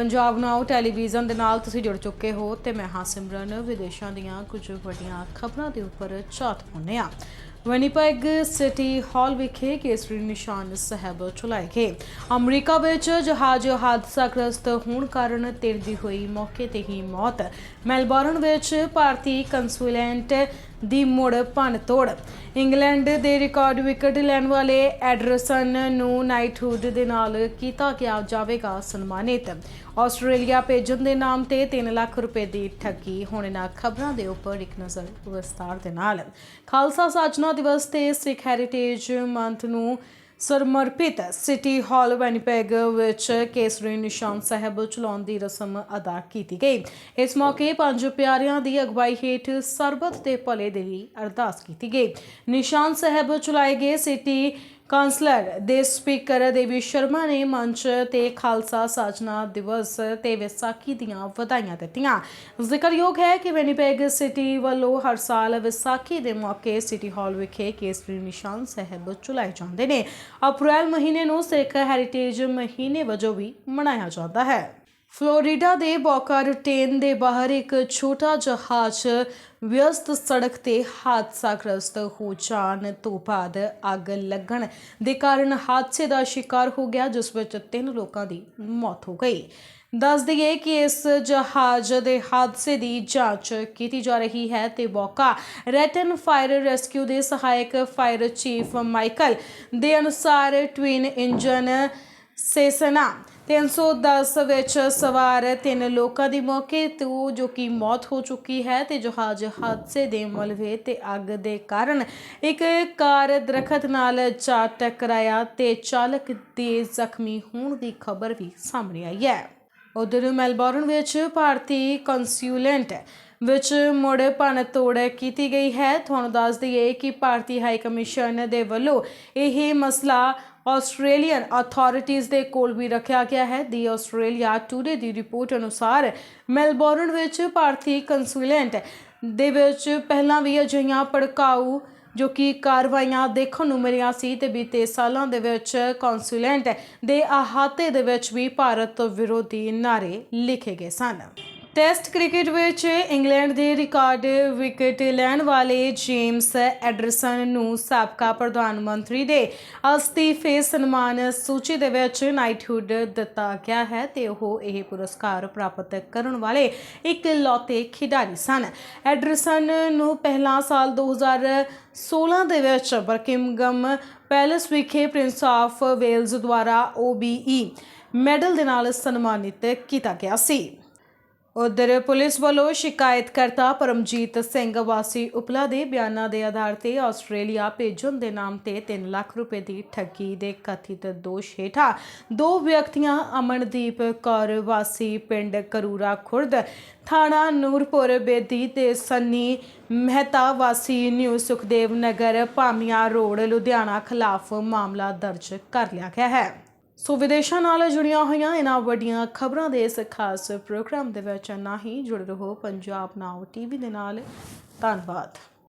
ਪੰਜਾਬ ਨਾਓ television ਦੇ ਨਾਲ ਤੁਸੀਂ ਜੁੜ ਚੁੱਕੇ ਹੋ ਤੇ ਮੈਂ ਹਾਂ ਸਿਮਰਨ। ਵਿਦੇਸ਼ਾਂ ਦੀਆਂ ਕੁਝ ਵੱਡੀਆਂ ਖਬਰਾਂ ਦੇ ਉੱਪਰ ਝਾਤ ਪਾਉਂਦੇ ਹਾਂ। ਵੈਨੀਪੈਗ ਸਿਟੀ ਹਾਲ ਵਿਖੇ ਕੇਸਰੀ ਨਿਸ਼ਾਨ ਸਾਹਿਬ ਚੁਲਾਏ ਗਏ। ਅਮਰੀਕਾ ਵਿੱਚ ਜਹਾਜ਼ ਹਾਦਸਾਗ੍ਰਸਤ ਹੋਣ ਕਾਰਨ ਤਿਰਦੀ ਹੋਈ ਮੌਕੇ ਤੇ ਹੀ ਮੌਤ। ਮੈਲਬੌਰਨ ਵਿੱਚ ਭਾਰਤੀ ਕੰਸੂਲੈਂਟ ਦੀ ਮੁੜ ਭੰਨ ਤੋੜ ਇੰਗਲੈਂਡ ਦੇ ਰਿਕਾਰਡ ਵਿਕਟ ਲੈਣ ਵਾਲੇ ਐਡਰਸਨ ਨੂੰ ਨਾਈਟਹੁੱਡ ਦੇ ਨਾਲ ਕੀਤਾ ਗਿਆ ਜਾਵੇਗਾ ਸਨਮਾਨਿਤ। ਆਸਟ੍ਰੇਲੀਆ ਭੇਜਣ ਦੇ ਨਾਮ ਤੇ 3 ਲੱਖ ਰੁਪਏ ਦੀ ਠੱਗੀ। ਹੁਣ ਇਹਨਾਂ ਖਬਰਾਂ ਦੇ ਉੱਪਰ ਇੱਕ ਨਜ਼ਰ ਵਿਸਤਾਰ ਦੇ ਨਾਲ। ਖਾਲਸਾ ਸਾਜਨਾ ਦਿਵਸ ਤੇ ਸਿੱਖ ਹੈਰੀਟੇਜ ਮੰਥ ਨੂੰ ਸਮਰਪਿਤ ਸਿਟੀ ਹਾਲ ਵੈਨੀਪੈਗ ਵਿੱਚ ਕੇਸਰੀ ਨਿਸ਼ਾਨ ਸਾਹਿਬ ਚਲਾਉਣ ਦੀ ਰਸਮ ਅਦਾ ਕੀਤੀ ਗਈ। ਇਸ ਮੌਕੇ ਪੰਜ ਪਿਆਰਿਆਂ ਦੀ ਅਗਵਾਈ ਹੇਠ ਸਰਬਤ ਦੇ ਭਲੇ ਦੇ ਲਈ ਅਰਦਾਸ ਕੀਤੀ ਗਈ। ਨਿਸ਼ਾਨ ਸਾਹਿਬ ਚਲਾਏ ਗਏ ਸਿਟੀ ਕਾਉਂਸਲਰ ਦੇ ਸਪੀਕਰ ਦੇਵੀ ਸ਼ਰਮਾ ਨੇ ਮੰਚ ਤੇ ਖਾਲਸਾ ਸਾਜਨਾ ਦਿਵਸ ਤੇ ਵਿਸਾਖੀ ਦੀਆਂ ਵਧਾਈਆਂ ਦਿੱਤੀਆਂ। ਜ਼ਿਕਰਯੋਗ ਹੈ ਕਿ ਵੈਨੀਪੈਗ ਸਿਟੀ ਵੱਲੋਂ ਹਰ ਸਾਲ ਵਿਸਾਖੀ ਦੇ ਮੌਕੇ ਸਿਟੀ ਹਾਲ ਵਿਖੇ ਕੇਸਰੀ ਨਿਸ਼ਾਨ ਸਾਹਿਬ ਚੁਲਾਏ ਜਾਂਦੇ ਨੇ। ਅਪ੍ਰੈਲ ਮਹੀਨੇ ਨੂੰ ਸਿੱਖ ਹੈਰੀਟੇਜ ਮਹੀਨੇ ਵਜੋਂ ਵੀ ਮਨਾਇਆ ਜਾਂਦਾ ਹੈ। ਫਲੋਰੀਡਾ ਦੇ ਬੋਕਾ ਰੂਟੇਨ ਦੇ ਬਾਹਰ ਇੱਕ ਛੋਟਾ ਜਹਾਜ਼ ਵਿਅਸਤ ਸੜਕ ਤੇ ਹਾਦਸਾਗ੍ਰਸਤ ਹੋ ਜਾਣ ਤੋਂ ਬਾਅਦ ਅੱਗ ਲੱਗਣ ਦੇ ਕਾਰਨ ਹਾਦਸੇ ਦਾ ਸ਼ਿਕਾਰ ਹੋ ਗਿਆ, ਜਿਸ ਵਿੱਚ ਤਿੰਨ ਲੋਕਾਂ ਦੀ ਮੌਤ ਹੋ ਗਈ। ਦੱਸ ਦਈਏ ਕਿ ਇਸ ਜਹਾਜ਼ ਦੇ ਹਾਦਸੇ ਦੀ ਜਾਂਚ ਕੀਤੀ ਜਾ ਰਹੀ ਹੈ ਤੇ ਬੋਕਾ ਰੈਟਨ ਫਾਇਰ ਰੈਸਕਿਊ ਦੇ ਸਹਾਇਕ ਫਾਇਰ ਚੀਫ ਮਾਈਕਲ ਦੇ ਅਨੁਸਾਰ ਟਵਿਨ ਇੰਜਨ ਸੇਸਨਾ। 310 ਵਿੱਚ ਸਵਾਰ ਤਿੰਨ ਲੋਕਾਂ ਦੀ ਮੌਕੇ ਤੋਂ ਜੋ ਕਿ ਮੌਤ ਹੋ ਚੁੱਕੀ ਹੈ ਤੇ ਜਹਾਜ਼ ਹਾਦਸੇ ਦੇ ਮਲਬੇ ਤੇ ਅੱਗ ਦੇ ਕਾਰਨ ਇੱਕ ਕਾਰ ਦਰਖਤ ਨਾਲ ਜਾ ਟਕਰਾਇਆ ਤੇ ਚਾਲਕ ਦੇ ਜ਼ਖਮੀ ਹੋਣ ਦੀ ਖਬਰ ਵੀ ਸਾਹਮਣੇ ਆਈ ਹੈ। ਉਧਰ ਮੈਲਬੌਰਨ ਵਿੱਚ ਭਾਰਤੀ ਕੰਸੂਲੈਂਟ ਵਿੱਚ ਮੁੜ ਭੰਨ ਤੋੜ ਕੀਤੀ ਗਈ ਹੈ। ਤੁਹਾਨੂੰ ਦੱਸ ਦਈਏ ਕਿ ਭਾਰਤੀ ਹਾਈ ਕਮਿਸ਼ਨ ਦੇ ਵੱਲੋਂ ਇਹ ਮਸਲਾ ਆਸਟ੍ਰੇਲੀਅਨ ਅਥਾਰਟੀਜ਼ ਦੇ ਕੋਲ ਵੀ ਰੱਖਿਆ ਗਿਆ ਹੈ। ਦੀ ਆਸਟ੍ਰੇਲੀਆ ਟੂਡੇ ਦੀ ਰਿਪੋਰਟ ਅਨੁਸਾਰ ਮੈਲਬੌਰਨ ਵਿੱਚ ਭਾਰਤੀ ਕੰਸੂਲੈਂਟ ਦੇ ਵਿੱਚ ਪਹਿਲਾਂ ਵੀ ਅਜਿਹੀਆਂ ਭੜਕਾਊ ਜੋ ਕਿ ਕਾਰਵਾਈਆਂ ਦੇਖਣ ਨੂੰ ਮਿਲੀਆਂ ਸੀ ਤੇ ਬੀਤੇ ਸਾਲਾਂ ਦੇ ਵਿੱਚ ਕੌਂਸੂਲੈਂਟ ਦੇ ਅਹਾਤੇ ਦੇ ਵਿੱਚ ਵੀ ਭਾਰਤ ਵਿਰੋਧੀ ਨਾਰੇ ਲਿਖੇ ਗਏ ਸਨ। ਟੈਸਟ ਕ੍ਰਿਕਟ ਵਿੱਚ ਇੰਗਲੈਂਡ ਦੇ ਰਿਕਾਰਡ ਵਿਕਟ ਲੈਣ ਵਾਲੇ ਜੇਮਸ ਐਡਰਸਨ ਨੂੰ ਸਾਬਕਾ ਪ੍ਰਧਾਨ ਮੰਤਰੀ ਦੇ ਅਸਤੀਫੇ ਸਨਮਾਨ ਸੂਚੀ ਦੇ ਵਿੱਚ ਨਾਈਟਹੁੱਡ ਦਿੱਤਾ ਗਿਆ ਹੈ ਤੇ ਉਹ ਇਹ ਪੁਰਸਕਾਰ ਪ੍ਰਾਪਤ ਕਰਨ ਵਾਲੇ ਇੱਕ ਲੌਤੇ ਖਿਡਾਰੀ ਸਨ। ਐਡਰਸਨ ਨੂੰ ਪਹਿਲਾਂ ਸਾਲ 2016 ਦੇ ਵਿੱਚ ਬਰਕਿੰਗਮ ਪੈਲੇਸ ਵਿਖੇ ਪ੍ਰਿੰਸ ਆਫ ਵੇਲਜ਼ ਦੁਆਰਾ OBE ਮੈਡਲ ਦੇ ਨਾਲ ਸਨਮਾਨਿਤ ਕੀਤਾ ਗਿਆ ਸੀ। ਉਧਰ ਪੁਲਿਸ ਵੱਲੋਂ ਸ਼ਿਕਾਇਤਕਰਤਾ ਪਰਮਜੀਤ ਸਿੰਘ ਵਾਸੀ ਉਪਲਾ ਦੇ ਬਿਆਨਾਂ ਦੇ ਆਧਾਰ ਤੇ ਆਸਟ੍ਰੇਲੀਆ ਭੇਜਣ ਦੇ ਨਾਮ ਤੇ 3 ਲੱਖ ਰੁਪਏ ਦੀ ਠੱਗੀ ਦੇ ਕਥਿਤ ਦੋਸ਼ ਹੇਠਾਂ ਦੋ ਵਿਅਕਤੀਆਂ ਅਮਨਦੀਪ ਕੌਰ ਵਾਸੀ ਪਿੰਡ ਕਰੂਰਾ ਖੁਰਦ, ਥਾਣਾ ਨੂਰਪੁਰ ਬੇਦੀ ਤੇ ਸੰਨੀ ਮਹਿਤਾ ਵਾਸੀ ਨਿਊ ਸੁਖਦੇਵ ਨਗਰ, ਭਾਮੀਆਂ ਰੋਡ, ਲੁਧਿਆਣਾ ਖਿਲਾਫ ਮਾਮਲਾ ਦਰਜ ਕਰ ਲਿਆ ਗਿਆ ਹੈ। ਸੋ ਵਿਦੇਸ਼ਾਂ ਨਾਲ ਜੁੜੀਆਂ ਹੋਈਆਂ ਇਹਨਾਂ ਵੱਡੀਆਂ ਖਬਰਾਂ ਦੇ ਇਸ ਖਾਸ ਪ੍ਰੋਗਰਾਮ ਦੇ ਵਿੱਚ ਨਾ ਹੀ ਜੁੜ ਰਹੋ। ਪੰਜਾਬ ਨਾਓ ਟੀਵੀ ਦੇ ਨਾਲ। ਧੰਨਵਾਦ।